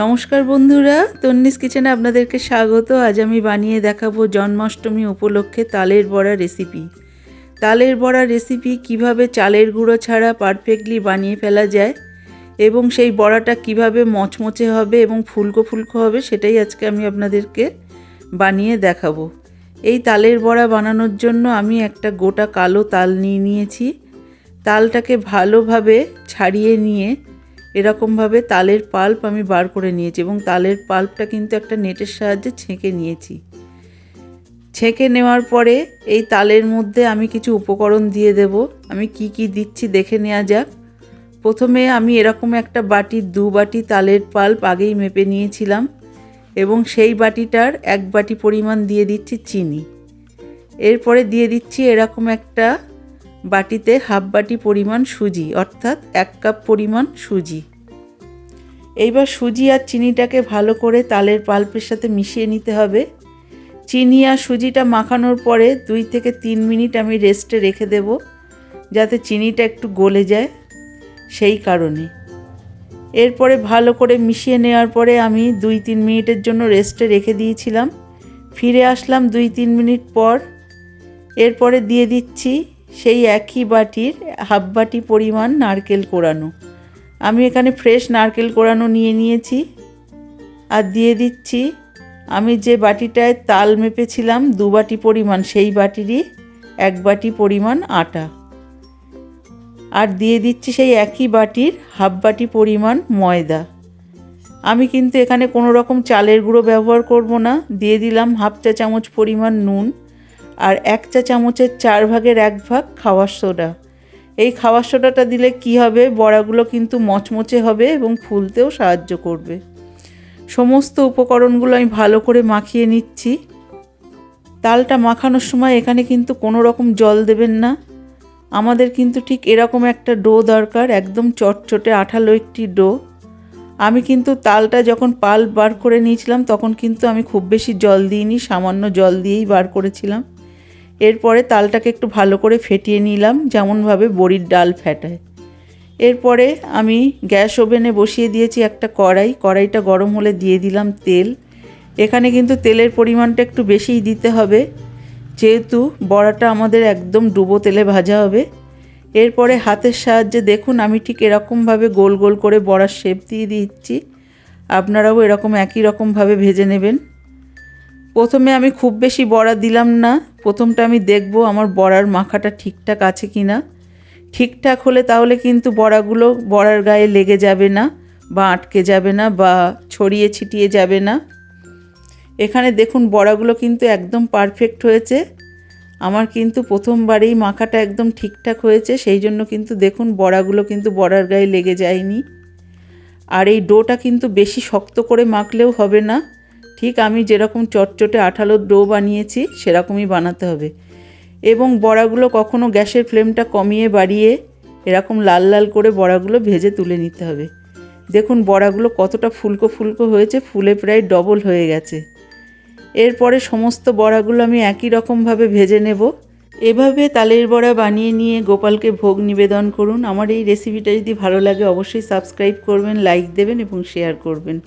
নমস্কার বন্ধুরা, তন্নিস কিচেনে আপনাদেরকে স্বাগত। আজ আমি বানিয়ে দেখাবো জন্মাষ্টমী উপলক্ষে তালের বড়া রেসিপি। তালের বড়া রেসিপি কীভাবে চালের গুঁড়ো ছাড়া পারফেক্টলি বানিয়ে ফেলা যায় এবং সেই বড়াটা কীভাবে মচমচে হবে এবং ফুলকো ফুলকো হবে সেটাই আজকে আমি আপনাদেরকে বানিয়ে দেখাবো। এই তালের বড়া বানানোর জন্য আমি একটা গোটা কালো তাল নিয়ে নিয়েছি। তালটাকে ভালোভাবে ছাড়িয়ে নিয়ে এরকমভাবে তালের পাল্প আমি বার করে নিয়েছি এবং তালের পাল্পটা কিন্তু একটা নেটের সাহায্যে ছেঁকে নিয়েছি। ছেঁকে নেওয়ার পরে এই তালের মধ্যে আমি কিছু উপকরণ দিয়ে দেব। আমি কি কি দিচ্ছি দেখে নেওয়া যাক। প্রথমে আমি এরকম একটা বাটির দু বাটি তালের পাল্প আগেই মেপে নিয়েছিলাম এবং সেই বাটিটার এক বাটি পরিমাণ দিয়ে দিচ্ছি চিনি। এরপরে দিয়ে দিচ্ছি এরকম একটা বাটিতে হাফ বাটি পরিমাণ সুজি, অর্থাৎ এক কাপ পরিমাণ সুজি। এইবার সুজি আর চিনিটাকে ভালো করে তালের পাল্পের সাথে মিশিয়ে নিতে হবে। চিনি আর সুজিটা মাখানোর পরে দুই থেকে তিন মিনিট আমি রেস্টে রেখে দেব, যাতে চিনিটা একটু গলে যায় সেই কারণে। এরপরে ভালো করে মিশিয়ে নেওয়ার পরে আমি দুই তিন মিনিটের জন্য রেস্টে রেখে দিয়েছিলাম। ফিরে আসলাম দুই তিন মিনিট পর। এরপরে দিয়ে দিচ্ছি সেই একই বাটির হাফ বাটি পরিমাণ নারকেল কোড়ানো আমি এখানে ফ্রেশ নারকেল কোড়ানো নিয়ে নিয়েছি আর দিয়ে দিচ্ছি। আমি যে বাটিটায় তাল মেপেছিলাম, দু বাটি পরিমাণ, সেই বাটিরই এক বাটি পরিমাণ আটা। আর দিয়ে দিচ্ছি সেই একই বাটির হাফ বাটি পরিমাণ ময়দা। আমি কিন্তু এখানে কোনো রকম চালের গুঁড়ো ব্যবহার করব না। দিয়ে দিলাম হাফ চা চামচ পরিমাণ নুন আর এক চা চামচের চার ভাগের এক ভাগ খাওয়ার সোডা। এই খাওয়ার সোডাটা দিলে কি হবে? বড়াগুলো কিন্তু মচমচে হবে এবং ফুলতেও সাহায্য করবে। সমস্ত উপকরণগুলো আমি ভালো করে মাখিয়ে নিচ্ছি। তালটা মাখানোর সময় এখানে কিন্তু কোনো রকম জল দেবেন না। আমাদের কিন্তু ঠিক এরকম একটা ডো দরকার, একদম চটচটে আঠালো একটি ডো। আমি কিন্তু তালটা যখন পাল বার করে নিয়েছিলাম, তখন কিন্তু আমি খুব বেশি জল দিইনি, সামান্য জল দিয়েই বার করেছিলাম। এরপরে তালটাকে একটু ভালো করে ফেটিয়ে নিলাম, যেমনভাবে বড়ির ডাল ফেটায়। এরপরে আমি গ্যাস ওভেনে বসিয়ে দিয়েছি একটা কড়াই, কড়াইটা গরম হলে দিয়ে দিলাম তেল। এখানে কিন্তু তেলের পরিমাণটা একটু বেশিই দিতে হবে, যেহেতু বড়াটা আমাদের একদম ডুবো তেলে ভাজা হবে। এরপরে হাতের সাহায্যে দেখুন, আমি ঠিক এরকমভাবে গোল গোল করে বড়ার শেপ দিয়ে দিচ্ছি। আপনারাও এরকম একই রকমভাবে ভেজে নেবেন। প্রথমে আমি খুব বেশি বড়া দিলাম না। প্রথমটা আমি দেখব আমার বড়ার মাখাটা ঠিকঠাক আছে কি না ঠিকঠাক হলে তাহলে কিন্তু বড়াগুলো বড়ার গায়ে লেগে যাবে না বা আটকে যাবে না বা ছড়িয়ে ছিটিয়ে যাবে না। এখানে দেখুন বড়াগুলো কিন্তু একদম পারফেক্ট হয়েছে। আমার কিন্তু প্রথমবারেই মাখাটা একদম ঠিকঠাক হয়েছে, সেই জন্য কিন্তু দেখুন বড়াগুলো কিন্তু বড়ার গায়ে লেগে যায়নি। আর এই ডোটা কিন্তু বেশি শক্ত করে মাখলেও হবে না। ঠিক আমি যেরকম চটচটে আঠালো ডো বানিয়েছি, সেরকমই বানাতে হবে। এবং বড়াগুলো কখনো গ্যাসের ফ্লেমটা কমিয়ে বাড়িয়ে এরকম লাল লাল করে বড়াগুলো ভেজে তুলে নিতে হবে। দেখুন বড়াগুলো কতটা ফুলকো ফুলকো হয়েছে, ফুলে প্রায় ডবল হয়ে গেছে। এরপরে সমস্ত বড়াগুলো আমি একই রকমভাবে ভেজে নেব। এভাবে তালের বড়া বানিয়ে নিয়ে গোপালকে ভোগ নিবেদন করুন। আমার এই রেসিপিটা যদি ভালো লাগে, অবশ্যই সাবস্ক্রাইব করবেন লাইক দেবেন এবং শেয়ার করবেন।